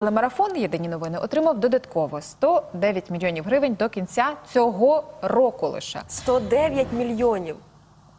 Телемарафон Єдині новини отримав додатково 109 мільйонів гривень до кінця цього року лише. 109 мільйонів.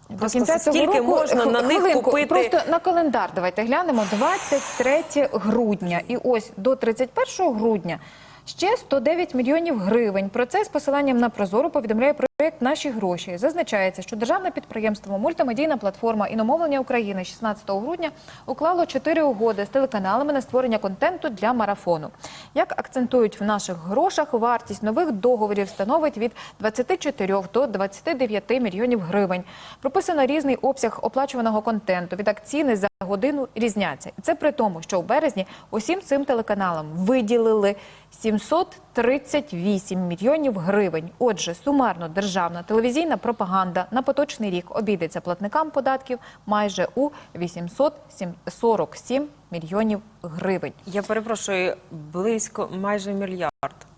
До Просто кінця цього року можна на них хвилинку, купити? Просто на календар давайте глянемо 23 грудня. І ось до 31 грудня ще 109 мільйонів гривень. Про це з посиланням на Прозору повідомляє проєкт Наші гроші. Зазначається, що державне підприємство Мультимедійна платформа іномовлення України 16 грудня уклало чотири угоди з телеканалами на створення контенту для марафону. Як акцентують в наших грошах, вартість нових договорів становить від 24 до 29 мільйонів гривень. Прописано різний обсяг оплачуваного контенту. Відтак ціни за годину різняться. Це при тому, що у березні усім цим телеканалам виділили 738 мільйонів гривень. Отже, сумарно державна телевізійна пропаганда на поточний рік обійдеться платникам податків майже у 847 мільйонів гривень. Я перепрошую, близько майже мільярд.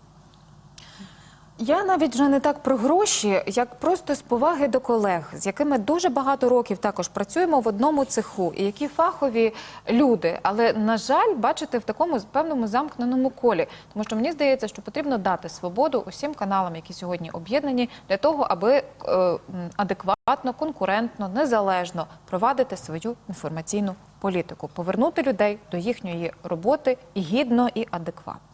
Я навіть вже не так про гроші, як просто з поваги до колег, з якими дуже багато років також працюємо в одному цеху, і які фахові люди. Але на жаль, бачите, в такому певному замкненому колі, тому що мені здається, що потрібно дати свободу усім каналам, які сьогодні об'єднані, для того, аби е, адекватно, конкурентно, незалежно провадити свою інформаційну політику, повернути людей до їхньої роботи і гідно і адекватно.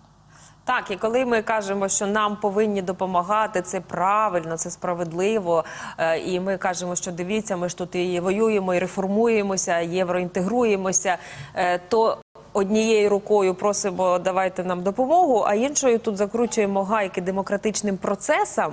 Так, і коли ми кажемо, що нам повинні допомагати, це правильно, це справедливо. е, І ми кажемо, що дивіться, ми ж тут і воюємо, і реформуємося, євроінтегруємося, е, то однією рукою просимо давайте нам допомогу, а іншою тут закручуємо гайки демократичним процесам.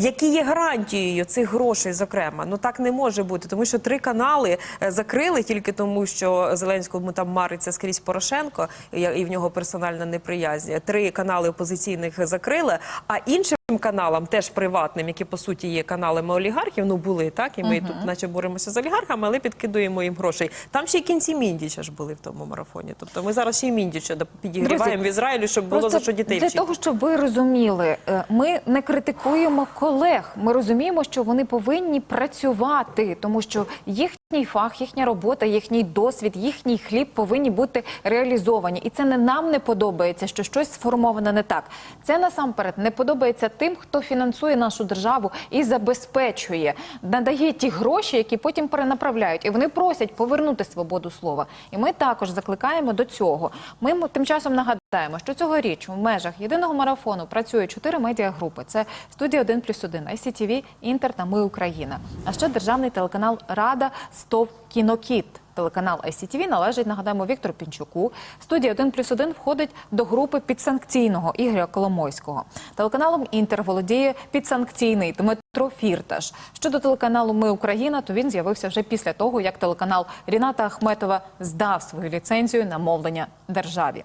Які є гарантією цих грошей, зокрема, ну так не може бути, тому що три канали е, закрили тільки тому, що Зеленському там мариться скрізь Порошенко, і в нього персональна неприязнь. Три канали опозиційних закрили, а іншим каналам, теж приватним, які по суті є каналами олігархів, ну були так, і ми тут, наче боремося з олігархами, але підкидуємо їм грошей. Там ще й кінці Міндіча ж були в тому марафоні. Тобто ми зараз ще й Міндіча підігріваємо Друзі, в Ізраїлі, щоб було за що дітей для вчити. того, щоб ви розуміли, е, ми не критикуємо колег. Ми розуміємо, що вони повинні працювати, тому що їхній фах, їхня робота, їхній досвід, їхній хліб повинні бути реалізовані. І це не нам не подобається, що щось сформоване не так. Це насамперед не подобається тим, хто фінансує нашу державу і забезпечує, надає ті гроші, які потім перенаправляють. І вони просять повернути свободу слова. І ми також закликаємо до цього. Ми тим часом нагадаємо, що цьогоріч в межах єдиного марафону працює чотири медіагрупи: це студія 1 плюс 1, ICTV, Інтер та Ми Україна. А ще державний телеканал Рада Стов Кінокіт. Телеканал ICTV належить, нагадаємо, Віктору Пінчуку. Студія 1 плюс 1 входить до групи підсанкційного Ігоря Коломойського. Телеканалом Інтер володіє підсанкційний Дмитро Фірташ. Щодо телеканалу Ми Україна, то він з'явився вже після того, як телеканал Ріната Ахметова здав свою ліцензію на мовлення державі.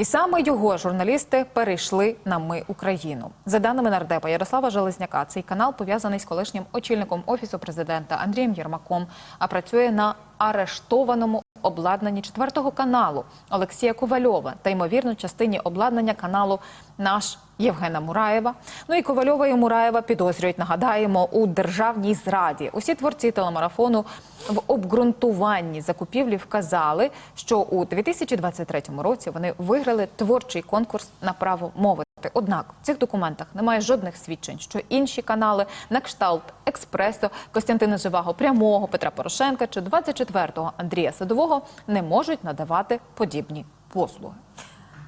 І саме його журналісти перейшли на Ми Україну. За даними нардепа Ярослава Железняка, цей канал пов'язаний з колишнім очільником офісу президента Андрієм Єрмаком, а працює на арештованому обладнанні четвертого каналу Олексія Ковальова та ймовірно частині обладнання каналу Наш Євгена Мураєва. Ну і Ковальова і Мураєва підозрюють, нагадаємо, у державній зраді. Усі творці телемарафону в обґрунтуванні закупівлі вказали, що у 2023 році вони виграли творчий конкурс на право мови. Однак в цих документах немає жодних свідчень, що інші канали на кшталт Експресо, Костянтина Живаго, Прямого, Петра Порошенка чи 24-го Андрія Садового не можуть надавати подібні послуги.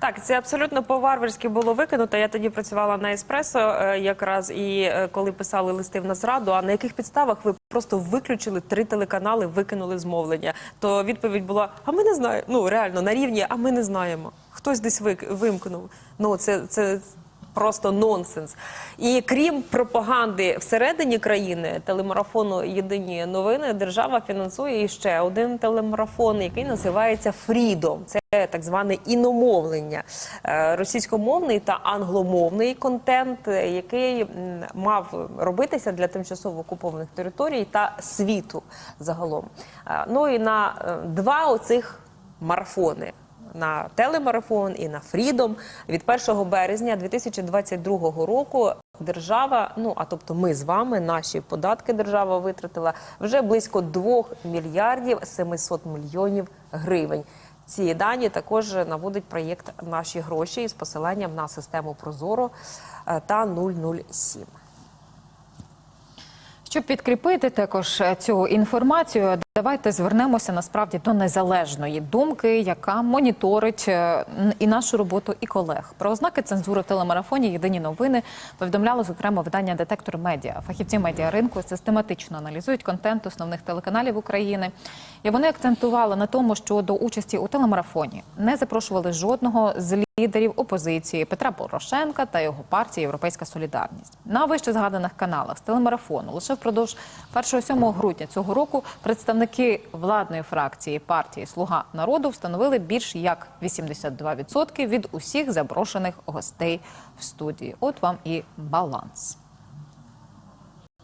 Так, це абсолютно по-варварськи було викинуто. Я тоді працювала на еспресо, е, якраз і е, коли писали листи в Нацраду, а на яких підставах ви просто виключили три телеканали, викинули змовлення. То відповідь була: а ми не знаємо. Ну реально на рівні, а ми не знаємо. Хтось десь вимкнув. Ну це, це просто нонсенс. І крім пропаганди всередині країни, телемарафону Єдині новини, держава фінансує іще один телемарафон, який називається Фрідом. Це так зване іномовлення, Е, російськомовний та англомовний контент, е, який мав робитися для тимчасово окупованих територій та світу загалом. Е, Ну і на два оцих марафони. На телемарафон і на Фрідом від 1 березня 2022 року держава, ну а тобто ми з вами, наші податки держава витратила вже близько 2 мільярдів 700 мільйонів гривень. Ці дані також наводить проєкт Наші гроші із посиланням на систему Прозоро е, та 007. Щоб підкріпити також е, цю інформацію, давайте звернемося насправді до незалежної думки, яка моніторить е, і нашу роботу, і колег. Про ознаки цензури в телемарафоні Єдині новини повідомляло зокрема видання Детектор Медіа. Фахівці медіаринку систематично аналізують контент основних телеканалів України. І вони акцентували на тому, що до участі у телемарафоні не запрошували жодного з лідерів опозиції Петра Порошенка та його партії Європейська Солідарність на вище згаданих каналах з телемарафону лише впродовж 1-7 грудня цього року представники владної фракції партії Слуга народу встановили більш як 82% від усіх запрошених гостей в студії. От вам і баланс.